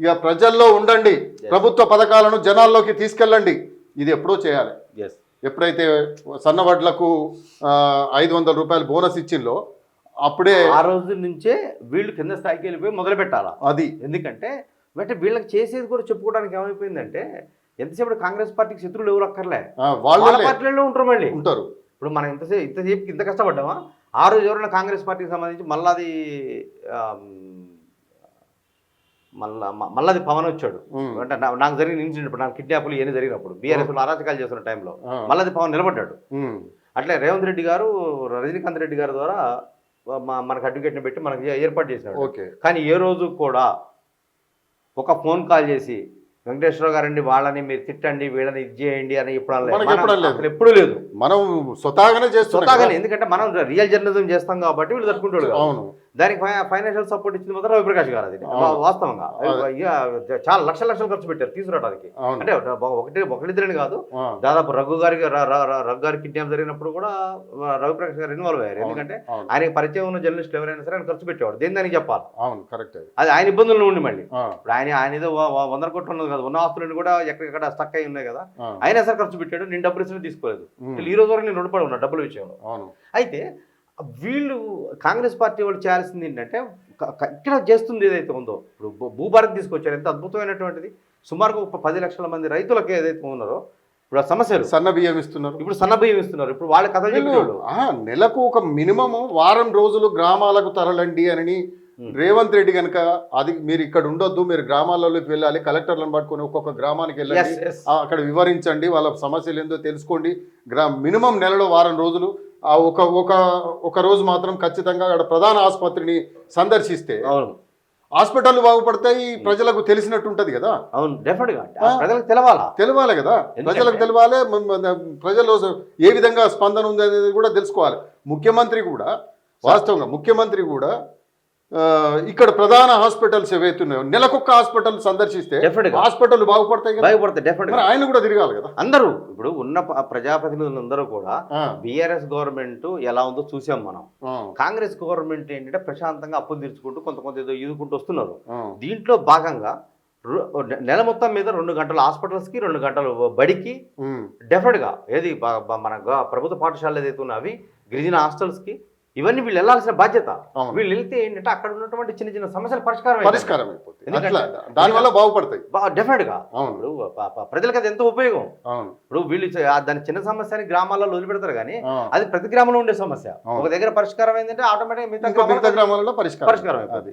ఇక ప్రజల్లో ఉండండి. ప్రభుత్వ పథకాలను జనాల్లోకి తీసుకెళ్ళండి. ఇది ఎప్పుడో చేయాలి. ఎస్ ఎప్పుడైతే సన్నవడ్లకు ఐదు వందల రూపాయలు బోనస్ ఇచ్చిందో అప్పుడే ఆ రోజు నుంచే వీళ్ళు కింద స్థాయికి వెళ్ళిపోయి మొదలు పెట్టాలా? అది. ఎందుకంటే అంటే వీళ్ళకి చేసేది కూడా చెప్పుకోవడానికి ఏమైపోయిందంటే ఎంతసేపు కాంగ్రెస్ పార్టీకి శత్రువులు ఎవరు అక్కర్లే. వాళ్ళ పార్టీలలో ఉంటారు మళ్ళీ. ఉంటారు. ఇప్పుడు మనం ఇంతసేపు ఇంతసేపు ఇంత కష్టపడ్డామా? ఆ రోజు ఎవరైనా కాంగ్రెస్ పార్టీకి సంబంధించి మళ్ళాది ఆమ్, మళ్ళా మ- మళ్ళాది పవన్ వచ్చాడు. అంటే నాకు జరిగిన ఇన్సిడెంట్ ఇప్పుడు నాకు కిడ్నాపులు ఇవన్నీ జరిగినప్పుడు బీఆర్ఎస్ అరాచకాలు చేస్తున్న టైంలో ఆ. మళ్ళాది పవన్ నిలబడ్డాడు. అట్లే రేవంత్ రెడ్డి గారు రజనీకాంత్ రెడ్డి గారి ద్వారా మనకు అడ్వకేట్ని పెట్టి మనకి ఏర్పాటు చేసినాడు కానీ ఏ రోజు కూడా ఒక ఫోన్ కాల్ చేసి వెంకటేశ్వర గారండి వాళ్ళని మీరు తిట్టండి వీళ్ళని ఇది చేయండి అని ఇప్పుడు ఎప్పుడూ లేదు. మనం స్వతహాగానే కదా. ఎందుకంటే మనం రియల్ జర్నలిజం చేస్తాం కాబట్టి వీళ్ళు తట్టుకుంటాడు. అవును. దానికి ఫైనాన్షియల్ సపోర్ట్ ఇచ్చింది మాత్రం రవిప్రకాష్ గారు అది. వాస్తవంగా. చాలా లక్షల లక్షలు ఖర్చు పెట్టారు తీసుకురావడానికి. అంటే ఒకటి ఒకటిద్దరని కాదు. దాదాపు రఘు గారికి రఘు గారి కిడ్నాప్ జరిగినప్పుడు కూడా రవిప్రకాష్ గారు ఇన్వాల్వ్ అయ్యారు. ఎందుకంటే ఆయనకి పరిచయం ఉన్న జర్నలిస్ట్ ఎవరైనా సరే ఆయన ఖర్చు పెట్టేవాడు. దేని దానికి చెప్పాలి? అవును కరెక్ట్ అది. ఆయన ఇబ్బందుల్లో ఉండి మళ్ళీ. ఇప్పుడు ఆయన ఆయన ఏదో వందల కోట్లు ఉన్నది కదా. ఉన్న ఆస్తులను కూడా ఎక్కడెక్కడ స్టక్ అయి ఉన్నాయి కదా. అయినా సరే ఖర్చు పెట్టాడు. నేను డబ్బులు ఇచ్చినా తీసుకోలేదు. ఈ రోజు వరకు నేను రుణపడి ఉన్నా డబ్బుల విషయంలో. అయితే వీళ్ళు కాంగ్రెస్ పార్టీ వాళ్ళు చేయాల్సింది ఏంటంటే ఇక్కడ చేస్తుంది ఏదైతే ఉందో ఇప్పుడు భూభారత్ తీసుకొచ్చారు. ఎంత అద్భుతమైనటువంటిది. సుమారుగా ఒక పది లక్షల మంది రైతులకు ఏదైతే ఉన్నారో ఇప్పుడు ఆ సమస్యలు. సన్న బియ్యం ఇస్తున్నారు. ఇప్పుడు సన్నబియ్యం ఇస్తున్నారు. ఇప్పుడు వాళ్ళ కథలు ఆ, నెలకు ఒక మినిమం వారం రోజులు గ్రామాలకు తరలండి అని. రేవంత్ రెడ్డి కనుక అది మీరు ఇక్కడ ఉండొద్దు మీరు గ్రామాలలోకి వెళ్ళాలి కలెక్టర్లను పట్టుకొని ఒక్కొక్క గ్రామానికి. ఆ, అక్కడ వివరించండి వాళ్ళ సమస్యలు ఏందో తెలుసుకోండి. గ్రా మినిమం నెలలో వారం రోజులు ఆ ఒక ఒక ఒక రోజు మాత్రం ఖచ్చితంగా అక్కడ ప్రధాన ఆసుపత్రిని సందర్శిస్తే హాస్పిటల్ బాగుపడతాయి ప్రజలకు తెలిసినట్టు ఉంటది కదా. అవును. ప్రజలకు తెలవాలా? తెలవాలి కదా. ప్రజలకు తెలవాలి ప్రజలు ఏ విధంగా స్పందన ఉంది అనేది కూడా తెలుసుకోవాలి. ముఖ్యమంత్రి కూడా వాస్తవంగా ముఖ్యమంత్రి కూడా ఇక్కడ ప్రధాన హాస్పిటల్స్ ఏవైతే ఉన్నాయో నెలకొక్క హాస్పిటల్ సందర్శిస్తే గా. హాస్పిటల్ బాగుపడతాయి కదా? భయపడతాయి డెఫినెట్గా ఆయన కూడా తిరగాలి కదా? అందరూ ఇప్పుడు ఉన్న ప్రజాప్రతినిధులందరూ కూడా బీఆర్ఎస్ గవర్నమెంట్ ఎలా ఉందో చూసాం మనం. కాంగ్రెస్ గవర్నమెంట్ ఏంటంటే ప్రశాంతంగా అప్పులు తీర్చుకుంటూ కొంత కొంత ఏదో ఈదుకుంటూ వస్తున్నారు. దీంట్లో భాగంగా నెల మొత్తం మీద రెండు గంటలు హాస్పిటల్స్కి రెండు గంటలు బడికి ఉమ్, డెఫినెట్గా ఏది మన గ- ప్రభుత్వ పాఠశాలలు ఏదైతే ఉన్నా అవి గిరిజన హాస్టల్స్కి ఇవన్నీ వీళ్ళు వెళ్ళాల్సిన బాధ్యత. వీళ్ళు వెళ్తే ఏంటంటే అక్కడ ఉన్నటువంటి చిన్న చిన్న సమస్యలు పరిష్కారం. పరిష్కారం అయిపోతుంది దానివల్ల బాగుపడతాయి. డెఫినెట్గా అవును. ఇప్పుడు ప్రజలకు అది ఎంతో ఉపయోగం. ఇప్పుడు వీళ్ళు దాని చిన్న సమస్య అని గ్రామాల్లో వదిలిపెడతారు కానీ అది ప్రతి గ్రామంలో ఉండే సమస్య. ఒక దగ్గర పరిష్కారం ఏంటంటే ఆటోమేటిక్ మిగతా గ్రామాలలో పరిష్కారం పరిష్కారం అయిపోతుంది.